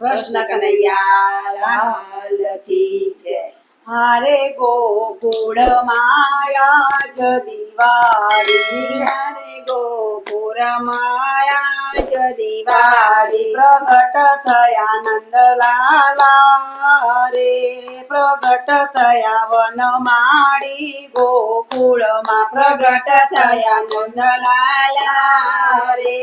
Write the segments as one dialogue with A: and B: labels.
A: કૃષ્ણ કનૈયા લાલ કી જય હારે ગોકુળ માયા જ દિવાળી.
B: હારે ગોકુળ માયા જ
A: દિવાળી. પ્રગટ થયા નંદલાલા રે. પ્રગટ થયા વન માળી ગોકુળમાં
B: પ્રગટ થયા નંદલાલા રે.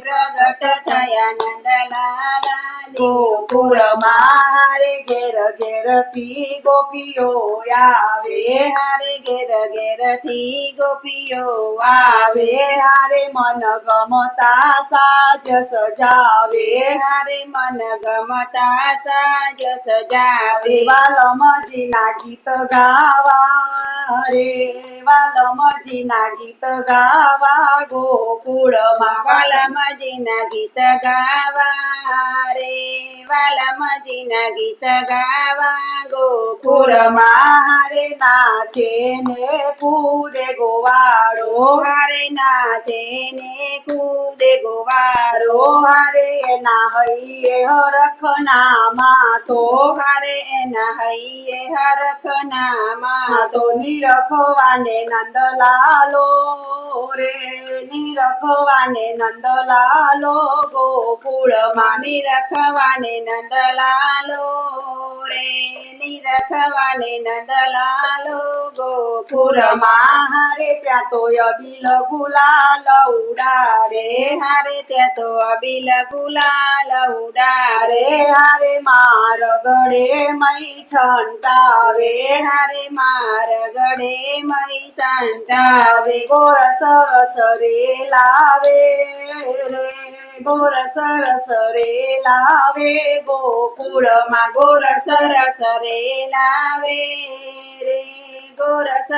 B: પ્રગટ થયા નંદલાલા
A: ગોકુળમાં હારે ઘેર ઘેરથી ગોપીઓ આવે
B: હારે ઘેર ઘેરથી ગોપીઓ
A: આવે હારે મન ગમતા સાજ સજાવે
B: હારે મન ગમતા સાજ સજાવે
A: વાલમજીના ગીત ગાવા રે વાલમજીના ગીત ગાવા, ગોકુળમાં
B: વાલમજીના ગીત ગાવા રે, વાલમજીના ગીત ગાવા ગોકુળ
A: ગોકુળમાં હારે નાચે ને કૂદે ગોવાળો
B: હારે નાચે ને કૂદે
A: ગોવાળો હારે એના હૈયે હરખના માતો
B: હારે એના હૈયે હરખ નામા
A: માતો નિરખવાને નંદલાલો રે નિરખવાને નંદલાલો ગોકુળ
B: માની રખવાને નંદલાલો રે નંદલાલો ગોપુર
A: ગોકુળમાં હારે ત્યાં તો અબિલ ગુલાલ ઉડાડે,
B: હારે ત્યાં તો અબિલ ગુલાલ ઉડાડે,
A: હારે માર ગળે મય છંટાવે,
B: હારે માર ગળે મય સંટાવે
A: આવે ગોર સરસ રે લાવે રે. ગોર રસ રે લાવે ગોકુળમાં ગોરસ
B: રસ રે લાવે રે. ગોર રસ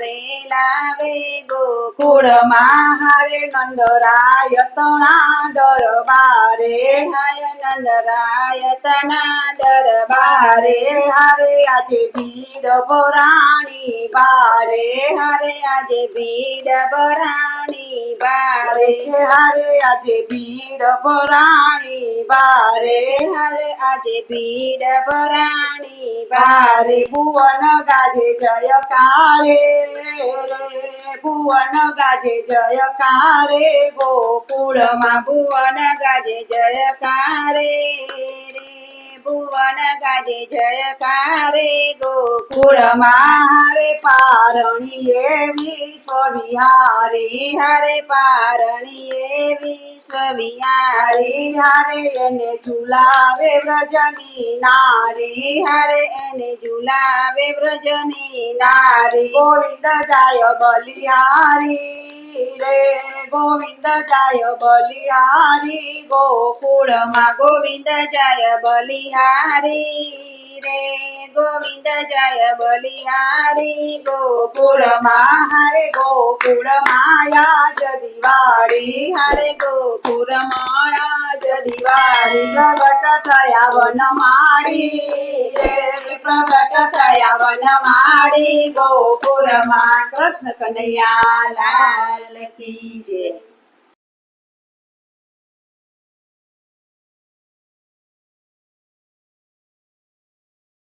B: રે લાવે ગોકુળ
A: કુળમાં હારે નંદરાય તણા દરબારે.
B: હાય નંદરાય તના દરબાર.
A: બારે હારે આજે ભીડ ભરાણી બારે
B: હારે આજે ભીડ ભરાણી બારે
A: હારે આજે ભીડ ભરાણી બારે
B: આજે ભીડ ભરાણી
A: બારે ભુવન ગાજે જયકારે રે, ભુવન ગાજે જયકારે ગોકુળમાં
B: ભુવન ગાજે જયકારે રે, ભુવન ગાજે જયકારે ગોકુળ
A: કુળમાં હારે પારણી એવી, સ્વવિહારી
B: હારે પારણી વિશ્વ વિહારી
A: હારી, હારે એને ઝુલાવે વ્રજની નારી,
B: હારે એને ઝુલાવે વ્રજની
A: નારી. ગોવિંદ જાય બલિહારી રે, ગોવિંદ જાય બલિહારી. ગોકુળમાં
B: ગોવિંદ જાય બલિહારી રે ગોવિંદ જય બલિહારી
A: ગોકુળમાં હરે ગોકુળ માયા જ દિવાળી
B: હારે ગોકુળ માયા જ
A: દિવાળી પ્રગટ થયા વનમાળી રે પ્રગટ થયા વનમાળી ગોકુળમાં કૃષ્ણ કનૈયા લાલ કી જય